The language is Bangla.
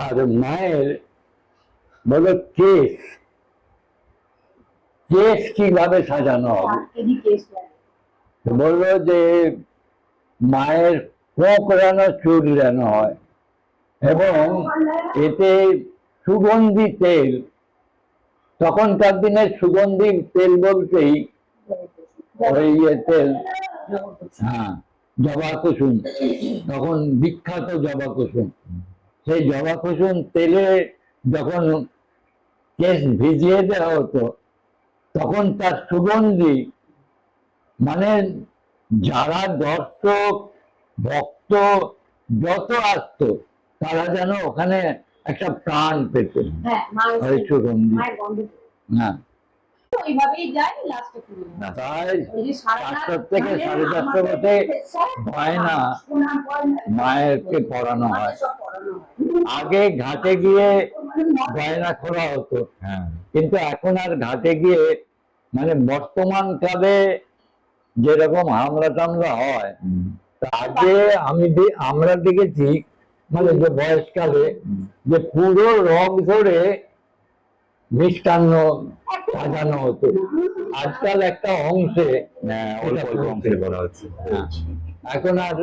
আর মায়ের বলো কেস। কেস কীভাবে সাজানো হবে? লাগে বলল যে মায়ের কোঁকড়ানো চুলড়ানো হয় এবং এতে সুগন্ধি তেল। তখনকার দিনে সুগন্ধি তেল বলতেই ওই ইয়ে তেল। হ্যাঁ জবা কুসুম। তখন বিখ্যাত জবা কুসুম। সেই জবা কুসুম তেলে যখন কেশ ভিজিয়ে দেওয়া হতো তখন তার সুগন্ধি মানে যারা দর্শক ভক্ত যত আসতো তারা যেন ওখানে একটা প্রাণ পেত। হ্যাঁ সুগন্ধি। হ্যাঁ। না, থেকে সাড়ে আমাদের মধ্যে সব গয়না মায়েরকে পরানো হয়। আগে ঘাটে গিয়ে গয়না খোলা হতো। হ্যাঁ। কিন্তু এখন আর ঘাটে গিয়ে মানে বর্তমান কালে যেরকম হামলা টামলা হয় আগে আমি আমরা দেখেছি মানে যে বয়সকালে যে পুরো রং ধরে মিষ্টান্ন সাজানো হতো। আজকাল একটা অংশে হ্যাঁ, অল্প অল্প অংশে করা হচ্ছে। হ্যাঁ, এখন আর